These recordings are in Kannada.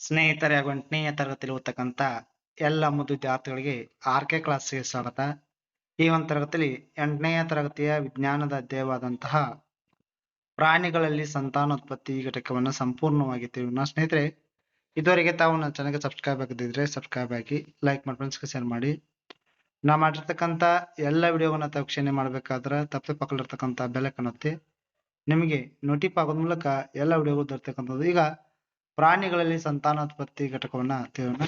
ಸ್ನೇಹಿತರೆ ಹಾಗೂ ಎಂಟನೆಯ ತರಗತಿಯಲ್ಲಿ ಓದ್ತಕ್ಕಂಥ ಎಲ್ಲ ಮುದ್ದು ವಿದ್ಯಾರ್ಥಿಗಳಿಗೆ ಆರ್ ಕೆ ಕ್ಲಾಸ್ಗೆ ಸ್ವಾಗತ. ಈ ಒಂದು ತರಗತಿಯಲ್ಲಿ ಎಂಟನೆಯ ತರಗತಿಯ ವಿಜ್ಞಾನದ ಅಧ್ಯಯವಾದಂತಹ ಪ್ರಾಣಿಗಳಲ್ಲಿ ಸಂತಾನೋತ್ಪತ್ತಿ ಘಟಕವನ್ನು ಸಂಪೂರ್ಣವಾಗಿ ತಿಳಿಯೋಣ. ಸ್ನೇಹಿತರೆ, ಇದುವರೆಗೆ ತಾವು ನನ್ನ ಚಾನಲ್ಗೆ ಸಬ್ಸ್ಕ್ರೈಬ್ ಆಗದಿದ್ರೆ ಸಬ್ಸ್ಕ್ರೈಬ್ ಆಗಿ ಲೈಕ್ ಮಾಡಿ ಫ್ರೆಂಡ್ಸ್ಗೆ ಶೇರ್ ಮಾಡಿ. ನಾ ಮಾಡಿರ್ತಕ್ಕಂಥ ಎಲ್ಲ ವಿಡಿಯೋಗಳನ್ನ ತಾವು ಮಾಡಬೇಕಾದ್ರೆ ತಪ್ಪು ಪಕ್ಕದಲ್ಲಿರ್ತಕ್ಕಂಥ ಬೆಲೆ ಕಾಣುತ್ತೆ ನಿಮಗೆ ನೋಟಿಫ್ ಆಗೋದ ಮೂಲಕ ಎಲ್ಲ ವಿಡಿಯೋಗಳು ದೊರೆತಕ್ಕಂಥದ್ದು. ಈಗ ಪ್ರಾಣಿಗಳಲ್ಲಿ ಸಂತಾನೋತ್ಪತ್ತಿ ಘಟಕವನ್ನ ತಿಳಿಯೋಣ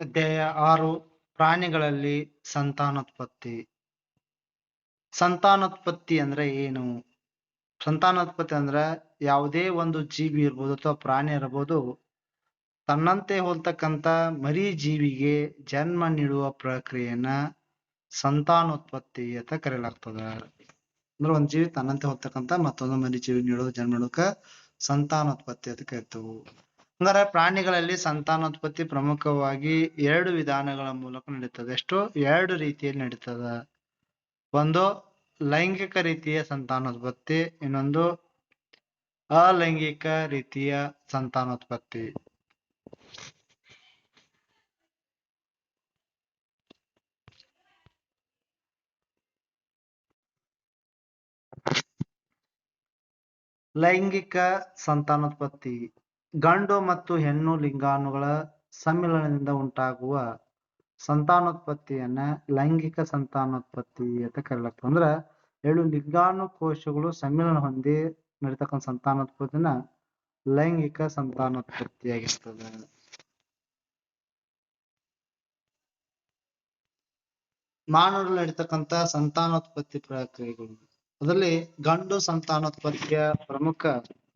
ಅಧ್ಯಾಯ ಆರು, ಪ್ರಾಣಿಗಳಲ್ಲಿ ಸಂತಾನೋತ್ಪತ್ತಿ. ಸಂತಾನೋತ್ಪತ್ತಿ ಅಂದ್ರೆ ಏನು? ಸಂತಾನೋತ್ಪತ್ತಿ ಅಂದ್ರೆ ಯಾವುದೇ ಒಂದು ಜೀವಿ ಇರ್ಬೋದು ಅಥವಾ ಪ್ರಾಣಿ ಇರಬಹುದು ತನ್ನಂತೆ ಹೋಲ್ತಕ್ಕಂತ ಮರಿ ಜೀವಿಗೆ ಜನ್ಮ ನೀಡುವ ಪ್ರಕ್ರಿಯೆಯನ್ನ ಸಂತಾನೋತ್ಪತ್ತಿ ಅಂತ ಕರೆಯಲಾಗ್ತದ. ಅಂದ್ರೆ ಒಂದ್ ಜೀವಿ ತನ್ನಂತೆ ಹೋಗ್ತಕ್ಕಂತ ಮತ್ತೊಂದು ಮರಿ ಜೀವಿ ನೀಡೋ ಜನ್ಮ ನೀಡೋಕ ಸಂತಾನೋತ್ಪತ್ತಿ ಅಂತ ಕರಿತೇವೆ. ಅಂದ್ರೆ ಪ್ರಾಣಿಗಳಲ್ಲಿ ಸಂತಾನೋತ್ಪತ್ತಿ ಪ್ರಮುಖವಾಗಿ ಎರಡು ವಿಧಾನಗಳ ಮೂಲಕ ನಡೀತದೆ. ಎಷ್ಟು? ಎರಡು ರೀತಿಯಲ್ಲಿ ನಡೀತದ. ಒಂದು ಲೈಂಗಿಕ ರೀತಿಯ ಸಂತಾನೋತ್ಪತ್ತಿ, ಇನ್ನೊಂದು ಅಲೈಂಗಿಕ ರೀತಿಯ ಸಂತಾನೋತ್ಪತ್ತಿ. ಲೈಂಗಿಕ ಸಂತಾನೋತ್ಪತ್ತಿ, ಗಂಡು ಮತ್ತು ಹೆಣ್ಣು ಲಿಂಗಾಣುಗಳ ಸಮ್ಮಿಲನದಿಂದ ಉಂಟಾಗುವ ಸಂತಾನೋತ್ಪತ್ತಿಯನ್ನ ಲೈಂಗಿಕ ಸಂತಾನೋತ್ಪತ್ತಿ ಅಂತ ಕರೀಲಾಗ್ತದೆ. ಅಂದ್ರ ಎರಡು ಲಿಂಗಾಣು ಕೋಶಗಳು ಸಮ್ಮಿಲನ ಹೊಂದಿ ನಡೀತಕ್ಕಂಥ ಸಂತಾನೋತ್ಪತ್ತಿನ ಲೈಂಗಿಕ ಸಂತಾನೋತ್ಪತ್ತಿಯಾಗಿರ್ತದೆ ಮಾನವರಲ್ಲಿ ನಡೀತಕ್ಕಂಥ ಸಂತಾನೋತ್ಪತ್ತಿ ಪ್ರಕ್ರಿಯೆಗಳು. ಅದರಲ್ಲಿ ಗಂಡು ಸಂತಾನೋತ್ಪತ್ತಿಯ ಪ್ರಮುಖ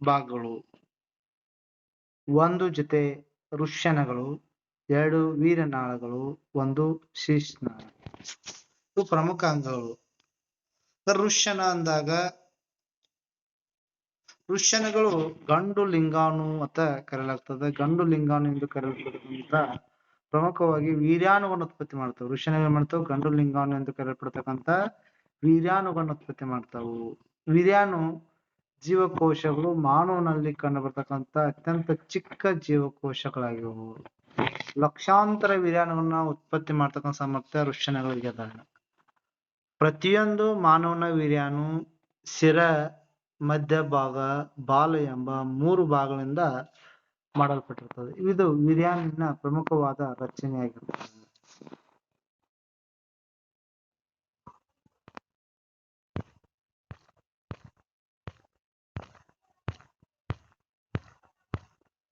ಭಾಗಗಳು. ಒಂದು ಜೊತೆ ಋಷ್ಯನಗಳು, ಎರಡು ವೀರನಾಳಗಳು, ಒಂದು ಶೀರ್ಷನಾಳ ಇವು ಪ್ರಮುಖ ಅಂಗಗಳು ಋಷ್ಯನ ಅಂದಾಗ ಋಷ್ಯನಗಳು ಗಂಡು ಲಿಂಗಾಣು ಅಂತ ಕರೆಯಲಾಗ್ತದೆ. ಗಂಡು ಲಿಂಗಾಣು ಎಂದು ಕರೆಯಲ್ಪಡುವಂತ ಪ್ರಮುಖವಾಗಿ ವೀರ್ಯಾಣುವನ್ನು ಉತ್ಪತ್ತಿ ಮಾಡ್ತವೆ. ಋಷ್ಯನ ಏನ್ ಮಾಡ್ತಾವೆ? ಗಂಡು ಲಿಂಗಾಣು ಎಂದು ಕರೆಯಲ್ಪಡ್ತಕ್ಕಂತ ವೀರ್ಯಾಣುಗಳನ್ನು ಉತ್ಪತ್ತಿ ಮಾಡ್ತಾವು. ವೀರ್ಯಾಣು ಜೀವಕೋಶಗಳು ಮಾನವನಲ್ಲಿ ಕಂಡು ಬರ್ತಕ್ಕಂಥ ಅತ್ಯಂತ ಚಿಕ್ಕ ಜೀವಕೋಶಗಳಾಗಿವು. ಲಕ್ಷಾಂತರ ವೀರ್ಯಾಣುಗಳನ್ನ ಉತ್ಪತ್ತಿ ಮಾಡ್ತಕ್ಕಂಥ ಸಾಮರ್ಥ್ಯ ವೃಷಣಗಳಿಗೆ ಅದ. ಪ್ರತಿಯೊಂದು ಮಾನವನ ವೀರ್ಯಾಣು ಶಿರ ಮಧ್ಯಭಾಗ ಬಾಲ ಎಂಬ ಮೂರು ಭಾಗಗಳಿಂದ ಮಾಡಲ್ಪಟ್ಟಿರ್ತದೆ. ಇದು ವೀರ್ಯಾಣುವಿನ ಪ್ರಮುಖವಾದ ರಚನೆಯಾಗಿರ್ತದೆ.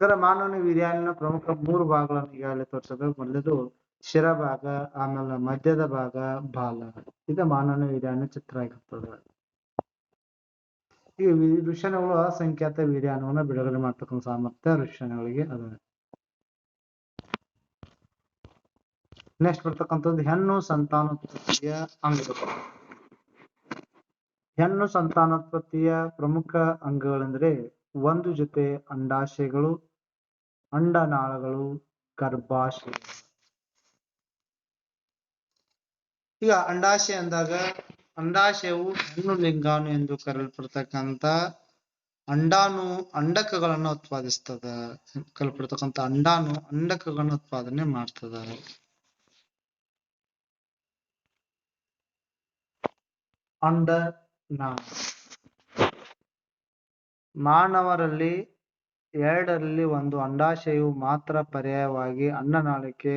ಇದರ ಮಾನವನ ವೀರ್ಯಾಣಿನ ಪ್ರಮುಖ ಮೂರು ಭಾಗಗಳನ್ನು ಈಗಾಗಲೇ ತೋರಿಸೋದು. ಮೊದಲದು ಶಿರಭಾಗ ಆಮೇಲೆ ಮಧ್ಯದ ಭಾಗ, ಬಾಲ. ಇದು ಮಾನವನ ವಿರಿಯಾನ ಚಿತ್ರ ಆಗಿರ್ತದೆ. ಈ ವೃಷಣಗಳು ಅಸಂಖ್ಯಾತ ವೀರ್ಯಾಣುವನ್ನ ಬಿಡುಗಡೆ ಮಾಡ್ತಕ್ಕಂಥ ಸಾಮರ್ಥ್ಯ ವೃಷಣಗಳಿಗೆ ಅದ. ನೆಕ್ಸ್ಟ್ ಬರ್ತಕ್ಕಂಥದ್ದು ಹೆಣ್ಣು ಸಂತಾನೋತ್ಪತ್ತಿಯ ಅಂಗಗಳು. ಹೆಣ್ಣು ಸಂತಾನೋತ್ಪತ್ತಿಯ ಪ್ರಮುಖ ಅಂಗಗಳೆಂದರೆ ಒಂದು ಜೊತೆ ಅಂಡಾಶಯಗಳು ಅಂಡನಾಳಗಳು, ಗರ್ಭಾಶಯ. ಈಗ ಅಂಡಾಶಯ ಅಂದಾಗ ಅಂಡಾಶಯವು ಹೆಣ್ಣು ಲಿಂಗಾಣು ಎಂದು ಕರೆಯಲ್ಪಡ್ತಕ್ಕಂತ ಅಂಡಾನು ಅಂಡಕಗಳನ್ನು ಉತ್ಪಾದಿಸ್ತದ ಕರೆಯಲ್ಪಡ್ತಕ್ಕಂತ ಅಂಡಾನು ಅಂಡಕಗಳನ್ನು ಉತ್ಪಾದನೆ ಮಾಡ್ತದ. ಅಂಡ ಮಾನವರಲ್ಲಿ ಎರಡರಲ್ಲಿ ಒಂದು ಅಂಡಾಶಯವು ಮಾತ್ರ ಪರ್ಯಾಯವಾಗಿ ಅನ್ನನಾಳಕ್ಕೆ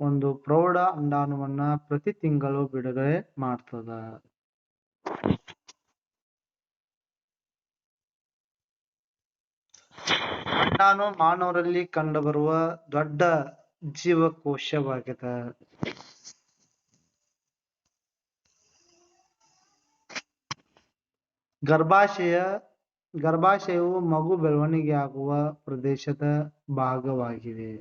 ಒಂದು ಪ್ರೌಢ ಅಂಡಾಣುವನ್ನ ಪ್ರತಿ ತಿಂಗಳು ಬಿಡುಗಡೆ ಮಾಡ್ತದ. ಅಂಡಾಣು ಮಾನವರಲ್ಲಿ ಕಂಡುಬರುವ ದೊಡ್ಡ ಜೀವಕೋಶವಾಗಿದೆ. ಗರ್ಭಾಶಯ ಗರ್ಭಾಶಯವು ಮಗು ಬೆಳವಣಿಗೆಯಾಗುವ ಪ್ರದೇಶದ ಭಾಗವಾಗಿದೆ.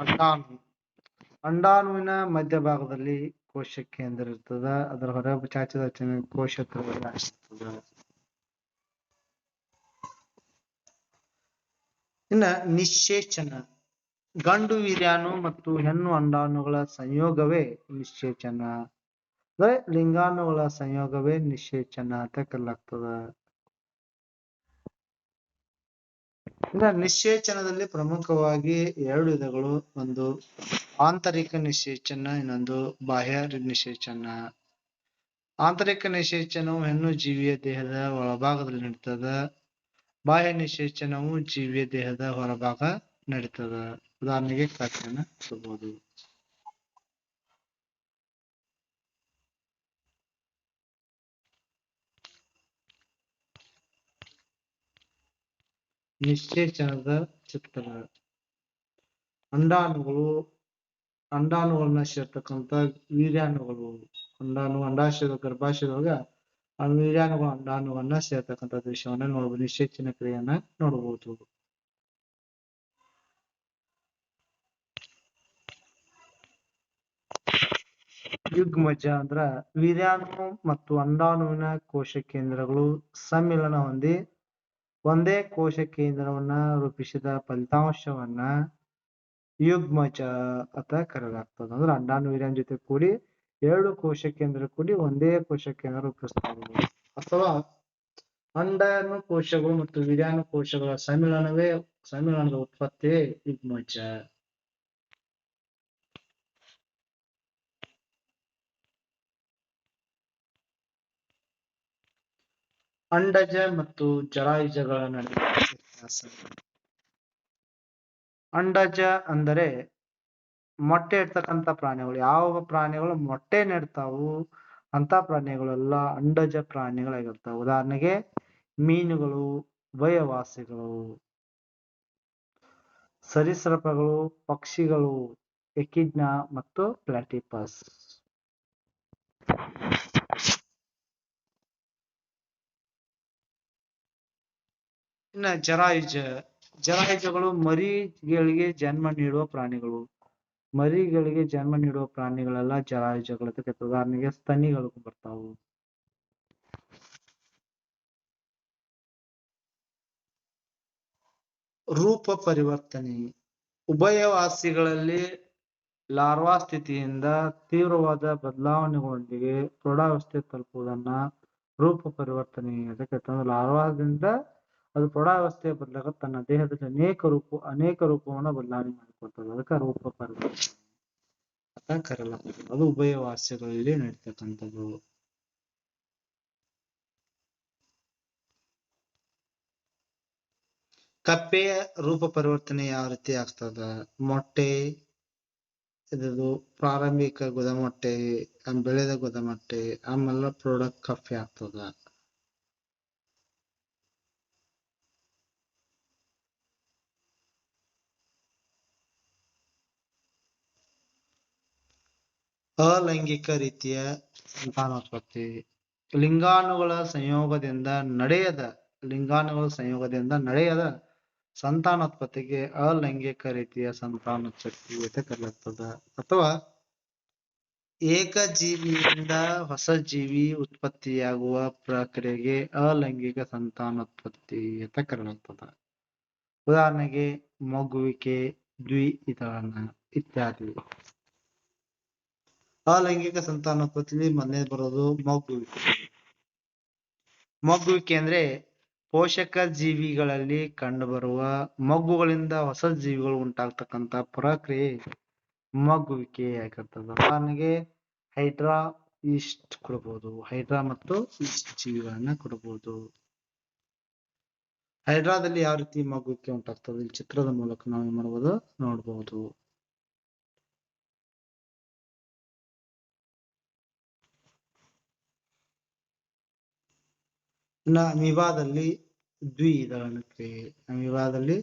ಅಂಡಾಣು. ಅಂಡಾಣುವಿನ ಮಧ್ಯಭಾಗದಲ್ಲಿ ಕೋಶ ಕೇಂದ್ರ ಇರ್ತದ. ಅದರ ಹೊರ ಚಾಚದ ಕೋಶ ಇನ್ನ ನಿಶೇಚನ ಗಂಡು ವೀರ್ಯಾಣು ಮತ್ತು ಹೆಣ್ಣು ಅಂಡಾಣುಗಳ ಸಂಯೋಗವೇ ನಿಶ್ಚೇಚನ. ಅಂದ್ರೆ ಲಿಂಗಾಣುಗಳ ಸಂಯೋಗವೇ ನಿಶ್ಚೇಚನ ಅಂತ ಕರೆಯಲಾಗ್ತದ. ನಿಶ್ಚೇಚನದಲ್ಲಿ ಪ್ರಮುಖವಾಗಿ ಎರಡು ವಿಧಗಳು. ಒಂದು ಆಂತರಿಕ ನಿಶ್ಚೇಚನ, ಇನ್ನೊಂದು ಬಾಹ್ಯ ನಿಶ್ಚೇಚನ. ಆಂತರಿಕ ನಿಶ್ಚೇಚನವು ಹೆಣ್ಣು ಜೀವಿಯ ದೇಹದ ಒಳಭಾಗದಲ್ಲಿ ನಡೀತದ. ಬಾಹ್ಯ ನಿಶ್ಚೇಚನವು ಜೀವಿಯ ದೇಹದ ಹೊರಭಾಗ ನಡೀತದ. ಉದಾಹರಣೆಗೆ ಖಾತೆಯನ್ನ ಕೊಡಬಹುದು ನಿಶ್ಚೇಚನದ ಚಿತ್ರ ಅಂಡಾಣುಗಳು, ಅಂಡಾಣುಗಳನ್ನ ಸೇರ್ತಕ್ಕಂಥ ವೀರ್ಯಾಣುಗಳು. ಅಂಡಾಣು, ಅಂಡಾಶಯದ, ಗರ್ಭಾಶಯದೊಳಗ ಆ ವೀರ್ಯಾಣುಗಳು ಅಂಡಾಣುಗಳನ್ನ ಸೇರ್ತಕ್ಕಂಥ ದೃಶ್ಯವನ್ನ ನೋಡ್ಬೋದು. ನಿಶ್ಚೇಚನ ಕ್ರಿಯೆಯನ್ನ ನೋಡಬಹುದು ಯುಗ್ಮಜ ಅಂದ್ರ ವೀರ್ಯಾಣು ಮತ್ತು ಅಂಡಾಣುವಿನ ಕೋಶ ಕೇಂದ್ರಗಳು ಸಮ್ಮಿಲನ ಹೊಂದಿ ಒಂದೇ ಕೋಶ ಕೇಂದ್ರವನ್ನ ರೂಪಿಸಿದ ಫಲಿತಾಂಶವನ್ನ ಯುಗ್ಮಜ ಅಂತ ಕರೆಯಲಾಗ್ತದ. ಅಂದ್ರೆ ಅಂಡಾಣು ವೀರ್ಯಾಣು ಜೊತೆ ಕೂಡಿ ಎರಡು ಕೋಶ ಕೇಂದ್ರ ಕೂಡಿ ಒಂದೇ ಕೋಶ ಕೇಂದ್ರ ರೂಪಿಸ್ತಾರೆ ಅಥವಾ ಅಂಡಾಣು ಕೋಶಗಳು ಮತ್ತು ವೀರ್ಯಾಣು ಕೋಶಗಳ ಸಮ್ಮಿಲನವೇ ಸಮ್ಮಿಲನದ ಉತ್ಪತ್ತಿ ಯುಗ್ಮಜ ಅಂಡಜ ಮತ್ತು ಜರಾಯುಜಗಳ ನಡುವೆ ವ್ಯತ್ಯಾಸ. ಅಂಡಜ ಅಂದರೆ ಮೊಟ್ಟೆ ಇಡ್ತಕ್ಕಂಥ ಪ್ರಾಣಿಗಳು. ಯಾವ ಪ್ರಾಣಿಗಳು ಮೊಟ್ಟೆ ನೆಡ್ತಾವು ಅಂತ ಪ್ರಾಣಿಗಳೆಲ್ಲ ಅಂಡಜ ಪ್ರಾಣಿಗಳಾಗಿರ್ತಾವೆ. ಉದಾಹರಣೆಗೆ ಮೀನುಗಳು, ವಯವಾಸಿಗಳು, ಸರೀಸೃಪಗಳು, ಪಕ್ಷಿಗಳು, ಎಕಿಡ್ನ ಮತ್ತು ಪ್ಲಾಟಿಪಸ್. ಇನ್ನ ಜರಾಯುಜ, ಜರಾಯುಜಗಳು ಮರಿಗಳಿಗೆ ಜನ್ಮ ನೀಡುವ ಪ್ರಾಣಿಗಳು. ಮರಿಗಳಿಗೆ ಜನ್ಮ ನೀಡುವ ಪ್ರಾಣಿಗಳೆಲ್ಲ ಜರಾಯುಜಗಳು. ಉದಾಹರಣೆಗೆ ಸ್ತನಿಗಳು ಬರ್ತಾವು. ರೂಪ ಪರಿವರ್ತನೆ. ಉಭಯವಾಸಿಗಳಲ್ಲಿ ಲಾರ್ವಾ ಸ್ಥಿತಿಯಿಂದ ತೀವ್ರವಾದ ಬದಲಾವಣೆಗಳೊಂದಿಗೆ ಪ್ರೌಢಾವಸ್ಥೆ ತಲುಪುವುದನ್ನ ರೂಪ ಪರಿವರ್ತನೆ ಅಂತ ಕರೀತಾರೆ. ಲಾರ್ವಾದಿಂದ ಅದು ಪ್ರೌಢಾವಸ್ಥೆಯ ಬದಲಾಗ ತನ್ನ ದೇಹದಲ್ಲಿ ಅನೇಕ ರೂಪ, ಅನೇಕ ರೂಪವನ್ನ ಬದಲಾವಣೆ ಮಾಡಿಕೊಳ್ತದೆ ಅದಕ್ಕೆ ರೂಪ ಪರಿವರ್ತನೆ ಅಂತ ಕರಲ ಅದು ಉಭಯವಾಸ್ಯಗಳಲ್ಲಿ ನಡೀತಕ್ಕಂಥದ್ದು. ಕಪ್ಪೆಯ ರೂಪ ಪರಿವರ್ತನೆ ಯಾವ ರೀತಿ ಆಗ್ತದ? ಮೊಟ್ಟೆ ಇದು ಪ್ರಾರಂಭಿಕ ಗುದಮೊಟ್ಟೆ ಬೆಳೆದ ಗುದಮೊಟ್ಟೆ ಆಮೇಲೆ ಪ್ರಾಡಕ್ಟ್ ಕಪ್ಪೆ ಆಗ್ತದ. ಅಲೈಂಗಿಕ ರೀತಿಯ ಸಂತಾನೋತ್ಪತ್ತಿ ಲಿಂಗಾಣುಗಳ ಸಂಯೋಗದಿಂದ ನಡೆಯದ, ಲಿಂಗಾಣುಗಳ ಸಂಯೋಗದಿಂದ ನಡೆಯದ ಸಂತಾನೋತ್ಪತ್ತಿಗೆ ಅಲೈಂಗಿಕ ರೀತಿಯ ಸಂತಾನೋತ್ಪತ್ತಿ ಅಂತ ಕರೆಯಲಾಗ್ತದ ಅಥವಾ ಏಕಜೀವಿಯಿಂದ ಹೊಸ ಜೀವಿ ಉತ್ಪತ್ತಿಯಾಗುವ ಪ್ರಕ್ರಿಯೆಗೆ ಅಲೈಂಗಿಕ ಸಂತಾನೋತ್ಪತ್ತಿ ಅಂತ ಕರೆಯಲಾಗ್ತದ ಉದಾಹರಣೆಗೆ ಮಗುವಿಕೆ ದ್ವಿ ಇತರ ಇತ್ಯಾದಿ. ಅಲೈಂಗಿಕ ಸಂತಾನೋತ್ಪತ್ತಿಲಿ ಮೊದಲನೇ ಬರೋದು ಮಗ್ಗುವಿಕೆ ಮಗ್ಗುವಿಕೆ ಅಂದ್ರೆ ಪೋಷಕ ಜೀವಿಗಳಲ್ಲಿ ಕಂಡುಬರುವ ಮಗ್ಗುಗಳಿಂದ ಹೊಸ ಜೀವಿಗಳು ಉಂಟಾಗ್ತಕ್ಕಂತ ಪ್ರಕ್ರಿಯೆ ಮಗ್ಗುವಿಕೆ ಆಗಿರ್ತದೆ. ಉದಾಹರಣೆಗೆ ಹೈಡ್ರಾ ಈಸ್ಟ್ ಕೊಡಬಹುದು ಹೈಡ್ರಾ ಮತ್ತು ಈಸ್ಟ್ ಜೀವಿಗಳನ್ನ ಕೊಡಬಹುದು ಹೈಡ್ರಾದಲ್ಲಿ ಯಾವ ರೀತಿ ಮಗ್ಗುವಿಕೆ ಉಂಟಾಗ್ತದೆ? ಚಿತ್ರದ ಮೂಲಕ ನಾವು ಏನ್ ಮಾಡಬಹುದು ನೋಡಬಹುದು ಇನ್ನ ಅಮೀಬಾದಲ್ಲಿ ದ್ವಿದಳನ ಕ್ರಿಯೆ. ಅಮೀಬಾದಲ್ಲಿ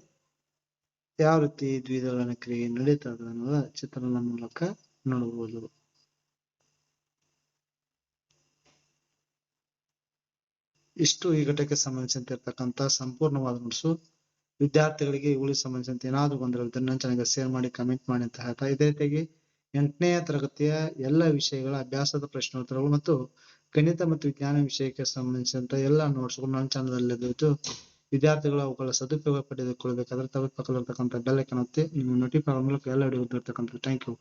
ಯಾವ ರೀತಿ ದ್ವಿದಳನ ಕ್ರಿಯೆ ನಡೀತದ ಅನ್ನೋದ ಚಿತ್ರದ ಮೂಲಕ ನೋಡಬಹುದು ಇಷ್ಟು ಈ ಘಟಕ್ಕೆ ಸಂಬಂಧಿಸಿದಂತೆ ಇರತಕ್ಕಂತ ಸಂಪೂರ್ಣವಾದ ನೋಟ್ಸು ವಿದ್ಯಾರ್ಥಿಗಳಿಗೆ ಇವುಗಳಿಗೆ ಸಂಬಂಧಿಸಿದಂತೆ ಏನಾದರೂ ಗೊಂದಲ ನನ್ನ ಚಾನಲ್ಗೆ ಶೇರ್ ಮಾಡಿ ಕಮೆಂಟ್ ಮಾಡಿ ಅಂತ ಹೇಳ್ತಾ ಇದೇ ರೀತಿಯಾಗಿ ಎಂಟನೇ ತರಗತಿಯ ಎಲ್ಲ ವಿಷಯಗಳ ಅಭ್ಯಾಸದ ಪ್ರಶ್ನೋತ್ತರಗಳು ಮತ್ತು ಗಣಿತ ಮತ್ತು ವಿಜ್ಞಾನ ವಿಷಯಕ್ಕೆ ಸಂಬಂಧಿಸಿದಂತ ಎಲ್ಲ ನೋಟ್ಸ್ಗಳು ನನ್ನ ಚಾನಲ್ ಅಲ್ಲಿ ವಿದ್ಯಾರ್ಥಿಗಳು ಅವುಗಳ ಸದುಪಯೋಗ ಪಡೆದುಕೊಳ್ಳಬೇಕಾದ್ರೆ ತಪ್ಪದೆ ಪಕ್ಕದಲ್ಲಿರ್ತಕ್ಕಂಥ ಬೆಲ್ ಐಕಾನ್ ಒತ್ತಿ ನಿಮ್ಮ ಮೂಲಕ ಎಲ್ಲ ವಿಡಿಯೋ ಥ್ಯಾಂಕ್ ಯು